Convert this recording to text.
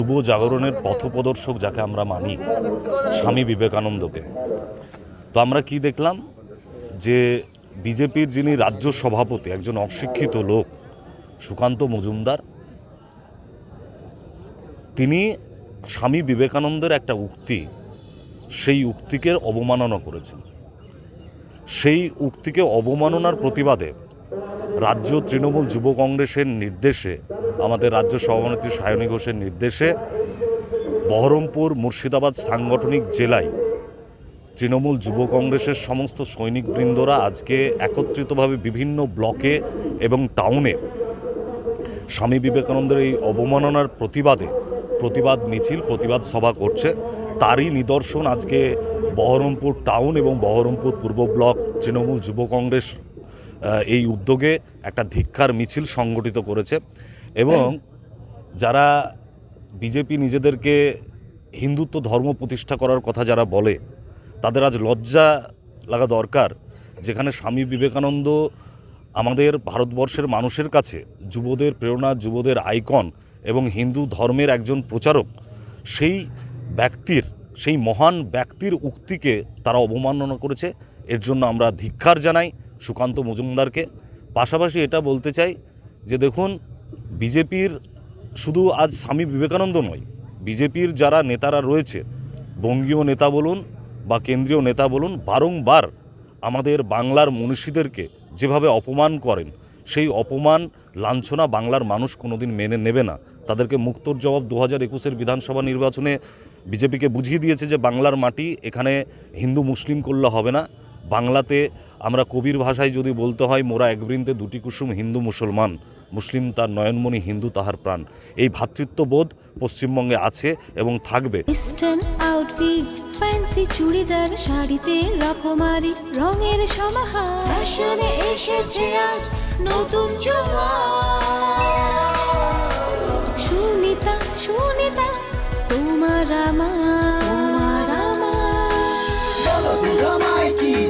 যুব জাগরণের পথপ্রদর্শক যাকে আমরা মানি, স্বামী বিবেকানন্দকে। তো আমরা কি দেখলাম? যে বিজেপির যিনি রাজ্য সভাপতি, একজন অশিক্ষিত লোক, সুকান্ত মজুমদার, তিনি স্বামী বিবেকানন্দের একটা উক্তি, সেই উক্তিকে অবমাননা করেছেন। সেই উক্তিকে অবমাননার প্রতিবাদে রাজ্য তৃণমূল যুব কংগ্রেসের নির্দেশে, আমাদের রাজ্য সভানেত্রী সায়নী ঘোষের নির্দেশে বহরমপুর মুর্শিদাবাদ সাংগঠনিক জেলায় তৃণমূল যুব কংগ্রেসের সমস্ত সৈনিকবৃন্দরা আজকে একত্রিতভাবে বিভিন্ন ব্লকে এবং টাউনে স্বামী বিবেকানন্দের এই অবমাননার প্রতিবাদে প্রতিবাদ মিছিল, প্রতিবাদ সভা করছে। তারই নিদর্শন আজকে বহরমপুর টাউন এবং বহরমপুর পূর্ব ব্লক তৃণমূল যুব কংগ্রেস এই উদ্যোগে একটা ধিক্ষার মিছিল সংগঠিত করেছে এবং যারা বিজেপি নিজেদেরকে হিন্দুত্ব ধর্ম প্রতিষ্ঠা করার কথা যারা বলে, তাদের আজ লজ্জা লাগা দরকার। যেখানে স্বামী বিবেকানন্দ আমাদের ভারতবর্ষের মানুষের কাছে যুবদের প্রেরণা, যুবদের আইকন এবং হিন্দু ধর্মের একজন প্রচারক, সেই ব্যক্তির, সেই মহান ব্যক্তির উক্তিকে তারা অবমাননা করেছে। এর জন্য আমরা ধিক্ষার জানাই। সুকান্ত মজুমদারকে। পাশাপাশি এটা বলতে চাই যে দেখুন, বিজেপির শুধু আজ স্বামী বিবেকানন্দ নয়, বিজেপির যারা নেতারা রয়েছে, বঙ্গীয় নেতা বলুন বা কেন্দ্রীয় নেতা বলুন, বারংবার আমাদের বাংলার মনীষীদেরকে যেভাবে অপমান করেন, সেই অপমান, লাঞ্ছনা বাংলার মানুষ কোনোদিন মেনে নেবে না। তাদেরকে মুক্তর জবাব দু হাজার একুশের বিধানসভা নির্বাচনে বিজেপিকে বুঝিয়ে দিয়েছে যে বাংলার মাটি এখানে হিন্দু মুসলিম করলে হবে না। বাংলাতে আমরা কবির ভাষায় যদি বলতে হয় মোরা এক বৃন্দে দুটি কুসুম হিন্দু মুসলমান মুসলিম তার নয়নমণি হিন্দু তাহার প্রাণ। এই ভ্রাতৃত্ববোধ পশ্চিমবঙ্গে আছে এবং থাকবে। ফ্যান্সি চুড়িদার শাড়িতে রকমারি রঙের সমাহার। এসেছে আজ নতুন সুনিতা সুনিতা তোমার আমার। আমার। আজ